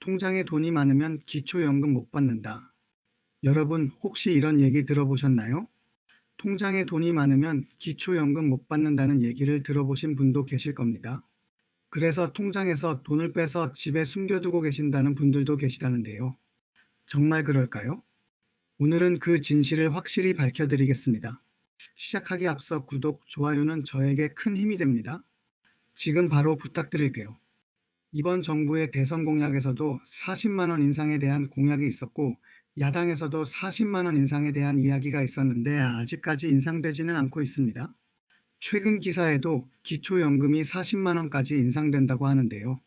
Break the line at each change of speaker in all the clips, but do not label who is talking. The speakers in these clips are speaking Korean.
통장에 돈이 많으면 기초연금 못 받는다. 여러분 혹시 이런 얘기 들어보셨나요? 통장에 돈이 많으면 기초연금 못 받는다는 얘기를 들어보신 분도 계실 겁니다. 그래서 통장에서 돈을 빼서 집에 숨겨두고 계신다는 분들도 계시다는데요. 정말 그럴까요? 오늘은 그 진실을 확실히 밝혀드리겠습니다. 시작하기 앞서 구독, 좋아요는 저에게 큰 힘이 됩니다. 지금 바로 부탁드릴게요. 이번 정부의 대선 공약에서도 40만 원 인상에 대한 공약이 있었고, 야당에서도 40만 원 인상에 대한 이야기가 있었는데, 아직까지 인상되지는 않고 있습니다. 최근 기사에도 기초연금이 40만 원까지 인상된다고 하는데요.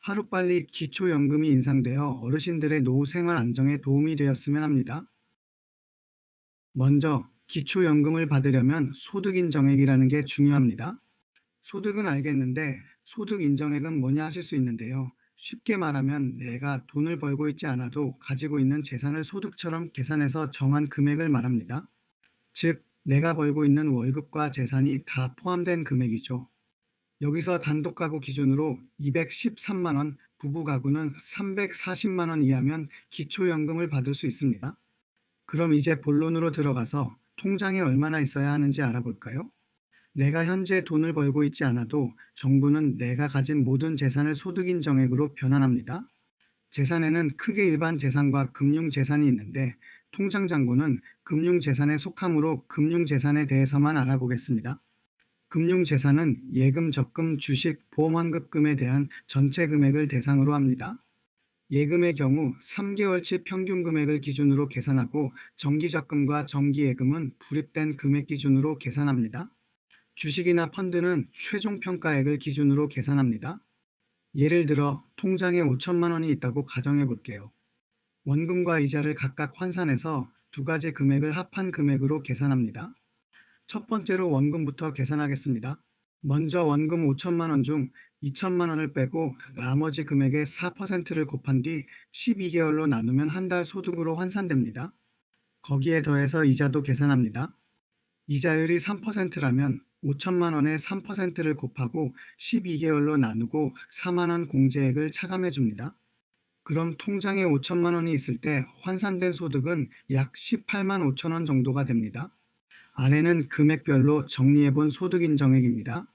하루빨리 기초연금이 인상되어 어르신들의 노후 생활 안정에 도움이 되었으면 합니다. 먼저 기초연금을 받으려면 소득 인정액이라는 게 중요합니다. 소득은 알겠는데 소득 인정액은 뭐냐 하실 수 있는데요. 쉽게 말하면 내가 돈을 벌고 있지 않아도 가지고 있는 재산을 소득처럼 계산해서 정한 금액을 말합니다. 즉, 내가 벌고 있는 월급과 재산이 다 포함된 금액이죠. 여기서 단독 가구 기준으로 213만 원, 부부 가구는 340만 원 이하면 기초연금을 받을 수 있습니다. 그럼 이제 본론으로 들어가서 통장에 얼마나 있어야 하는지 알아볼까요? 내가 현재 돈을 벌고 있지 않아도 정부는 내가 가진 모든 재산을 소득인정액으로 변환합니다. 재산에는 크게 일반 재산과 금융 재산이 있는데 통장 잔고는 금융 재산에 속하므로 금융 재산에 대해서만 알아보겠습니다. 금융 재산은 예금, 적금, 주식, 보험 환급금에 대한 전체 금액을 대상으로 합니다. 예금의 경우 3개월치 평균 금액을 기준으로 계산하고 정기적금과 정기예금은 불입된 금액 기준으로 계산합니다. 주식이나 펀드는 최종 평가액을 기준으로 계산합니다. 예를 들어 통장에 5천만 원이 있다고 가정해 볼게요. 원금과 이자를 각각 환산해서 두 가지 금액을 합한 금액으로 계산합니다. 첫 번째로 원금부터 계산하겠습니다. 먼저 원금 5천만 원 중 2천만 원을 빼고 나머지 금액의 4%를 곱한 뒤 12개월로 나누면 한 달 소득으로 환산됩니다. 거기에 더해서 이자도 계산합니다. 이자율이 3%라면 5천만 원에 3%를 곱하고 12개월로 나누고 4만 원 공제액을 차감해 줍니다. 그럼 통장에 5천만 원이 있을 때 환산된 소득은 약 18만 5천 원 정도가 됩니다. 아래는 금액별로 정리해 본 소득 인정액입니다.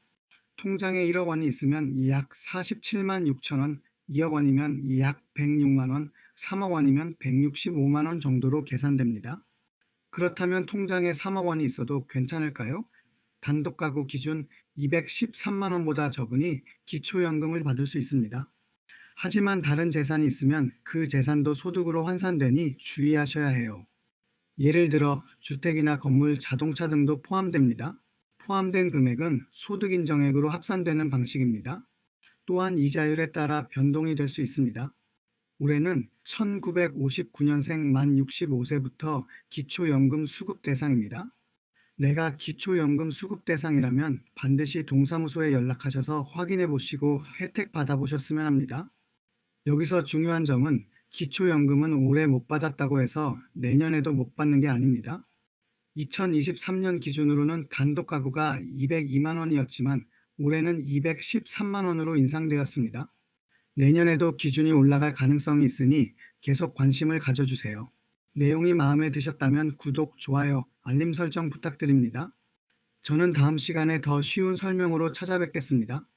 통장에 1억 원이 있으면 약 47만 6천 원, 2억 원이면 약 106만 원, 3억 원이면 165만 원 정도로 계산됩니다. 그렇다면 통장에 3억 원이 있어도 괜찮을까요? 단독 가구 기준 213만 원보다 적으니 기초연금을 받을 수 있습니다. 하지만 다른 재산이 있으면 그 재산도 소득으로 환산되니 주의하셔야 해요. 예를 들어 주택이나 건물, 자동차 등도 포함됩니다. 포함된 금액은 소득 인정액으로 합산되는 방식입니다. 또한 이자율에 따라 변동이 될 수 있습니다. 올해는 1959년생 만 65세부터 기초연금 수급 대상입니다. 내가 기초연금 수급 대상이라면 반드시 동사무소에 연락하셔서 확인해 보시고 혜택 받아보셨으면 합니다. 여기서 중요한 점은 기초연금은 올해 못 받았다고 해서 내년에도 못 받는 게 아닙니다. 2023년 기준으로는 단독 가구가 202만 원이었지만 올해는 213만 원으로 인상되었습니다. 내년에도 기준이 올라갈 가능성이 있으니 계속 관심을 가져주세요. 내용이 마음에 드셨다면 구독, 좋아요, 알림 설정 부탁드립니다. 저는 다음 시간에 더 쉬운 설명으로 찾아뵙겠습니다.